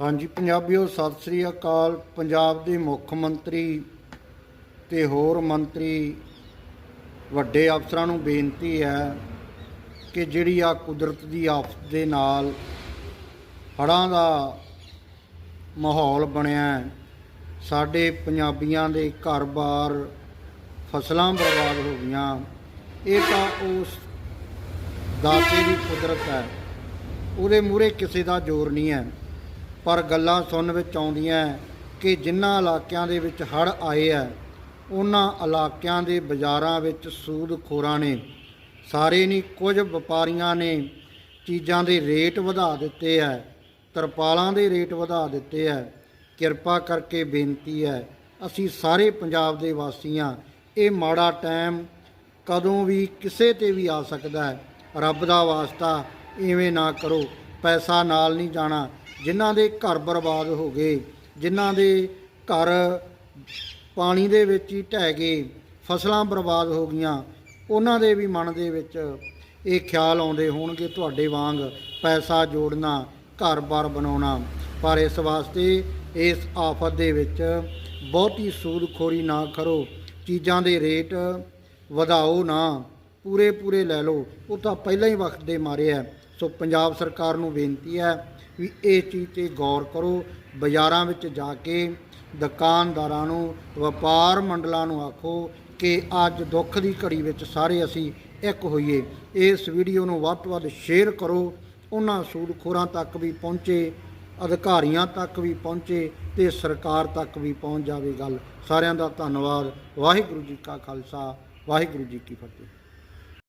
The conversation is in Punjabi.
ਹਾਂਜੀ, ਪੰਜਾਬੀਓ, ਸਤਿ ਸ੍ਰੀ ਅਕਾਲ। ਪੰਜਾਬ ਦੇ ਮੁੱਖ ਮੰਤਰੀ ਤੇ ਹੋਰ ਮੰਤਰੀ, ਵੱਡੇ ਅਫਸਰਾਂ ਨੂੰ ਬੇਨਤੀ ਹੈ ਕਿ ਜਿਹੜੀ ਆ ਕੁਦਰਤ ਦੀ ਆਫਤ ਦੇ ਨਾਲ ਹੜ੍ਹਾਂ ਦਾ ਮਾਹੌਲ ਬਣਿਆ ਸਾਡੇ ਪੰਜਾਬੀਆਂ ਦੇ ਘਰ-ਬਾਰ ਫਸਲਾਂ ਬਰਬਾਦ ਹੋ ਗਈਆਂ। ਇਹ ਤਾਂ ਉਸ ਦਾਤੇ ਦੀ ਕੁਦਰਤ ਹੈ, ਉਹਦੇ ਮੂਹਰੇ ਕਿਸੇ ਦਾ ਜ਼ੋਰ ਨਹੀਂ ਹੈ। ਪਰ ਗੱਲਾਂ ਸੁਣਨ ਵਿੱਚ ਆਉਂਦੀਆਂ ਕਿ ਜਿਨ੍ਹਾਂ ਇਲਾਕਿਆਂ ਦੇ ਵਿੱਚ ਹੜ੍ਹ ਆਏ ਆ ਉਹਨਾਂ ਇਲਾਕਿਆਂ ਦੇ ਬਾਜ਼ਾਰਾਂ ਵਿੱਚ ਸੂਦਖੋਰਾਂ ਨੇ ਸਾਰੇ ਨਹੀਂ, ਕੁਝ ਵਪਾਰੀਆਂ ਨੇ ਚੀਜ਼ਾਂ ਦੇ ਰੇਟ ਵਧਾ ਦਿੱਤੇ ਆ ਤਰਪਾਲਾਂ ਦੇ ਰੇਟ ਵਧਾ ਦਿੱਤੇ ਆ ਕਿਰਪਾ ਕਰਕੇ ਬੇਨਤੀ ਹੈ, ਅਸੀਂ ਸਾਰੇ ਪੰਜਾਬ ਦੇ ਵਾਸੀਆਂ, ਇਹ ਮਾੜਾ ਟਾਈਮ ਕਦੋਂ ਵੀ ਕਿਸੇ ਤੇ ਵੀ ਆ ਸਕਦਾ ਹੈ। ਰੱਬ ਦਾ ਵਾਸਤਾ ਇਵੇਂ ਨਾ ਕਰੋ, ਪੈਸਾ ਨਾਲ ਨਹੀਂ ਜਾਣਾ ਜਿਨ੍ਹਾਂ ਦੇ ਘਰ ਬਰਬਾਦ ਹੋ ਗਏ, ਜਿਨ੍ਹਾਂ ਦੇ ਘਰ ਪਾਣੀ ਦੇ ਵਿੱਚ ਹੀ ਢਹਿ ਗਏ, ਫਸਲਾਂ ਬਰਬਾਦ ਹੋ ਗਈਆਂ, ਉਹਨਾਂ ਦੇ ਵੀ ਮਨ ਦੇ ਵਿੱਚ ਇਹ ਖਿਆਲ ਆਉਂਦੇ ਹੋਣਗੇ, ਤੁਹਾਡੇ ਵਾਂਗ ਪੈਸਾ ਜੋੜਨਾ ਘਰ-ਬਾਰ ਬਣਾਉਣਾ। ਪਰ ਇਸ ਵਾਸਤੇ ਇਸ ਆਫਤ ਦੇ ਵਿੱਚ ਬਹੁਤੀ ਸੂਦਖੋਰੀ ਨਾ ਕਰੋ। ਚੀਜ਼ਾਂ ਦੇ ਰੇਟ ਵਧਾਓ ਨਾ। ਪੂਰੇ ਪੂਰੇ ਲੈ ਲਓ। ਉਹ ਤਾਂ ਪਹਿਲਾਂ ਹੀ ਵਕਤ ਦੇ ਮਾਰੇ ਹੈ ਸੋ ਪੰਜਾਬ ਸਰਕਾਰ ਨੂੰ ਬੇਨਤੀ ਹੈ ਵੀ ਇਹ ਚੀਜ਼ ਤੇ ਗੌਰ ਕਰੋ, ਬਾਜ਼ਾਰਾਂ ਵਿੱਚ ਜਾ ਕੇ ਦੁਕਾਨਦਾਰਾਂ ਨੂੰ, ਵਪਾਰ ਮੰਡਲਾਂ ਨੂੰ ਆਖੋ ਕਿ ਅੱਜ ਦੁੱਖ ਦੀ ਘੜੀ ਵਿੱਚ ਸਾਰੇ ਅਸੀਂ ਇੱਕ ਹੋਈਏ। ਇਸ ਵੀਡੀਓ ਨੂੰ ਵੱਧ ਤੋਂ ਵੱਧ ਸ਼ੇਅਰ ਕਰੋ। ਉਹਨਾਂ ਸੂਦਖੋਰਾਂ ਤੱਕ ਵੀ ਪਹੁੰਚੇ, ਅਧਿਕਾਰੀਆਂ ਤੱਕ ਵੀ ਪਹੁੰਚੇ ਤੇ ਸਰਕਾਰ ਤੱਕ ਵੀ ਪਹੁੰਚ ਜਾਵੇ ਗੱਲ। ਸਾਰਿਆਂ ਦਾ ਧੰਨਵਾਦ। ਵਾਹਿਗੁਰੂ ਜੀ ਕਾ ਖਾਲਸਾ, ਵਾਹਿਗੁਰੂ ਜੀ ਕੀ ਫਤਿਹ।